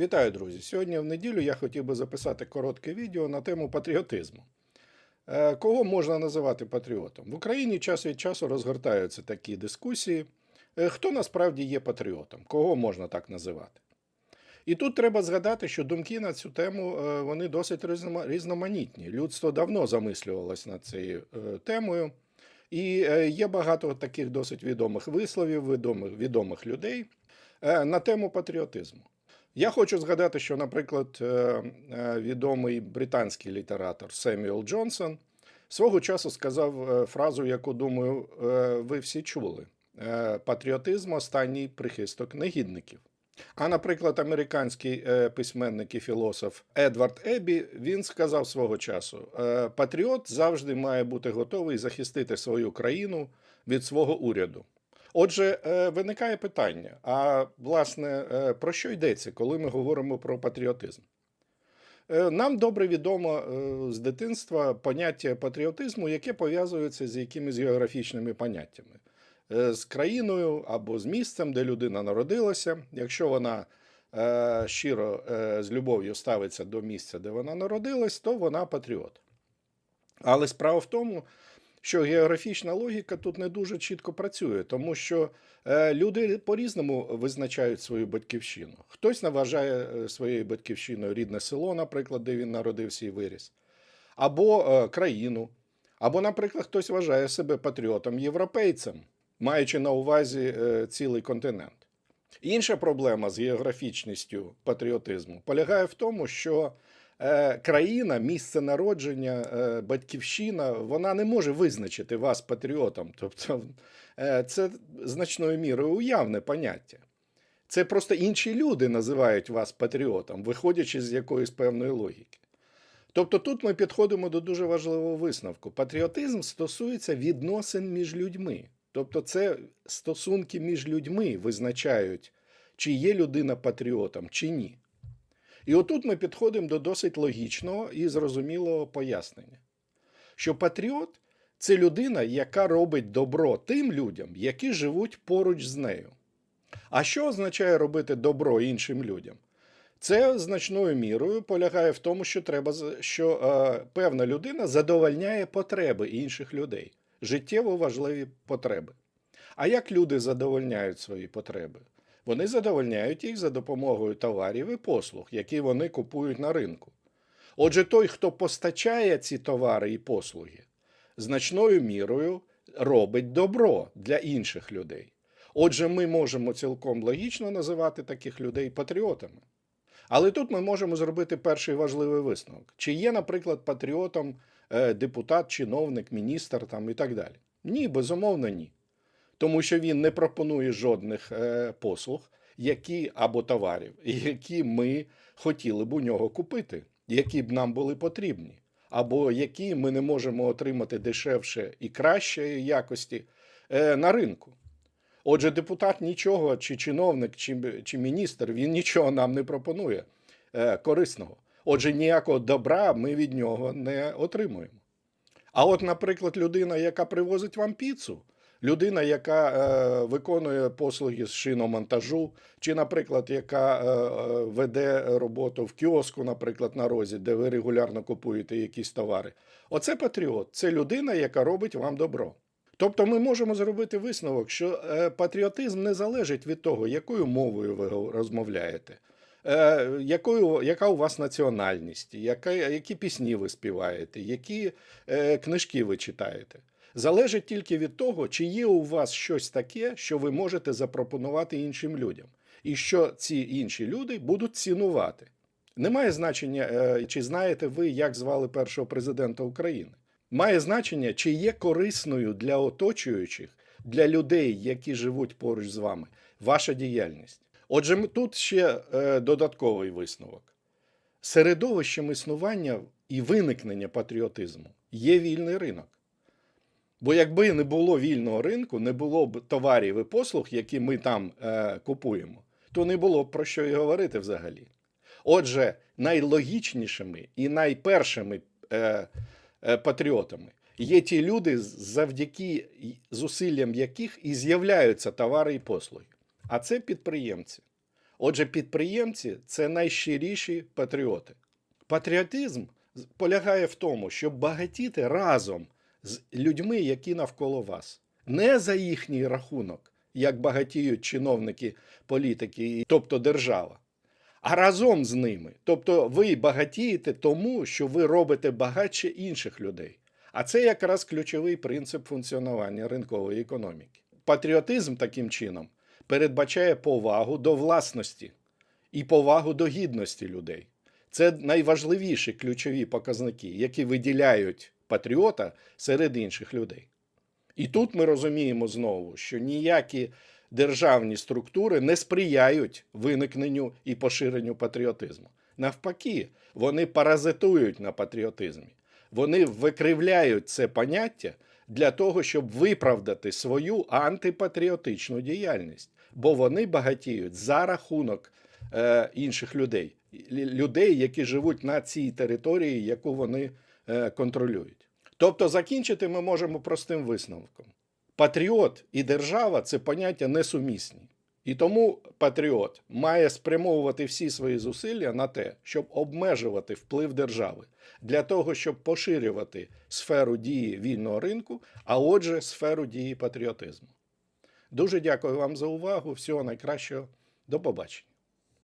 Вітаю, друзі! Сьогодні в неділю я хотів би записати коротке відео на тему патріотизму. Е, Кого можна називати патріотом? В Україні час від часу розгортаються такі дискусії. Е, Хто насправді є патріотом? Кого можна так називати? І тут треба згадати, що думки на цю тему е, вони досить різноманітні. Людство давно замислювалось над цією темою. І є багато таких досить відомих висловів, відомих, відомих людей на тему патріотизму. Я хочу згадати, що, наприклад, е, е, відомий британський літератор Семюел Джонсон свого часу сказав е, фразу, яку, думаю, ви всі чули: патріотизм останній прихисток негідників. А, наприклад, американський письменник і філософ Едвард Ебі він сказав свого часу: патріот завжди має бути готовий захистити свою країну від свого уряду. Отже, е, виникає питання: а власне, е, про що йдеться, коли ми говоримо про патріотизм? Е, Нам добре відомо з дитинства поняття патріотизму, яке пов'язується з якимись географічними поняттями, з країною або з місцем, де людина народилася. Якщо вона щиро з любов'ю ставиться до місця, де вона народилась, то вона патріот. Але справа в тому, що географічна логіка тут не дуже чітко працює, тому що е, люди по-різному визначають свою батьківщину. Хтось наважає е, своєю батьківщиною рідне село, наприклад, де він народився і виріс, або е, країну, або, наприклад, хтось вважає себе патріотом європейцем, маючи на увазі цілий континент. Інша проблема з географічністю патріотизму полягає в тому, що країна, місце народження, е, батьківщина, вона не може визначити вас патріотом. Тобто е, це значною мірою уявне поняття. Це просто інші люди називають вас патріотом, виходячи з якоїсь певної логіки. Тобто тут ми підходимо до дуже важливого висновку. Патріотизм стосується відносин між людьми. Тобто, це стосунки між людьми визначають, чи є людина патріотом, чи ні. І отут ми підходимо до досить логічного і зрозумілого пояснення, що патріот це людина, яка робить добро тим людям, які живуть поруч з нею. А що означає робити добро іншим людям? Це значною мірою полягає в тому, що треба що е, певна людина задовольняє потреби інших людей, життєво важливі потреби. А як люди задовольняють свої потреби? Вони задовольняють їх за допомогою товарів і послуг, які вони купують на ринку. Отже, той, хто постачає ці товари і послуги, значною мірою робить добро для інших людей. Отже, ми можемо цілком логічно називати таких людей патріотами. Але тут ми можемо зробити перший важливий висновок: чи є, наприклад, патріотом е, депутат, чиновник, міністр там і так далі? Ні, безумовно, ні. Тому що він не пропонує жодних е, послуг, які або товарів, які ми хотіли б у нього купити, які б нам були потрібні, або які ми не можемо отримати дешевше і кращої якості е, на ринку. Отже, депутат нічого, чи чиновник, чи, чи міністр, він нічого нам не пропонує е, корисного. Отже, ніякого добра ми від нього не отримуємо. А от, наприклад, людина, яка привозить вам піцу, людина, яка е, виконує послуги з шиномонтажу, чи, наприклад, яка е, е, веде роботу в кіоску, наприклад, на розі, де ви регулярно купуєте якісь товари. Оце патріот, це людина, яка робить вам добро. Тобто ми можемо зробити висновок, що е, патріотизм не залежить від того, якою мовою ви розмовляєте, е, якою, яка у вас національність, яка, які пісні ви співаєте, які книжки ви читаєте. Залежить тільки від того, чи є у вас щось таке, що ви можете запропонувати іншим людям, і що ці інші люди будуть цінувати. Немає значення, е, чи знаєте ви, як звали першого президента України. Має значення, чи є корисною для оточуючих, для людей, які живуть поруч з вами, ваша діяльність. Отже, тут ще е, додатковий висновок. Середовищем існування і виникнення патріотизму є вільний ринок. Бо якби не було вільного ринку, не було б товарів і послуг, які ми там е, купуємо, то не було б про що і говорити взагалі. Отже, найлогічнішими і найпершими е, е, патріотами є ті люди, завдяки зусиллям яких і з'являються товари і послуги. А це підприємці. Отже, підприємці це найщиріші патріоти. Патріотизм полягає в тому, щоб багатіти разом з людьми, які навколо вас, не за їхній рахунок, як багатіють чиновники, політики, тобто держава, а разом з ними. Тобто ви багатієте тому, що ви робите багатше інших людей. А це якраз ключовий принцип функціонування ринкової економіки. Патріотизм таким чином передбачає повагу до власності і повагу до гідності людей. Це найважливіші ключові показники, які виділяють патріота серед інших людей. І тут ми розуміємо знову, що ніякі державні структури не сприяють виникненню і поширенню патріотизму. Навпаки, вони паразитують на патріотизмі. Вони викривляють це поняття для того, щоб виправдати свою антипатріотичну діяльність, бо вони багатіють за рахунок е, інших людей, людей, які живуть на цій території, яку вони контролюють. Тобто закінчити ми можемо простим висновком. Патріот і держава це поняття несумісні. І тому патріот має спрямовувати всі свої зусилля на те, щоб обмежувати вплив держави, для того, щоб поширювати сферу дії вільного ринку, а отже, сферу дії патріотизму. Дуже дякую вам за увагу. Всього найкращого. До побачення.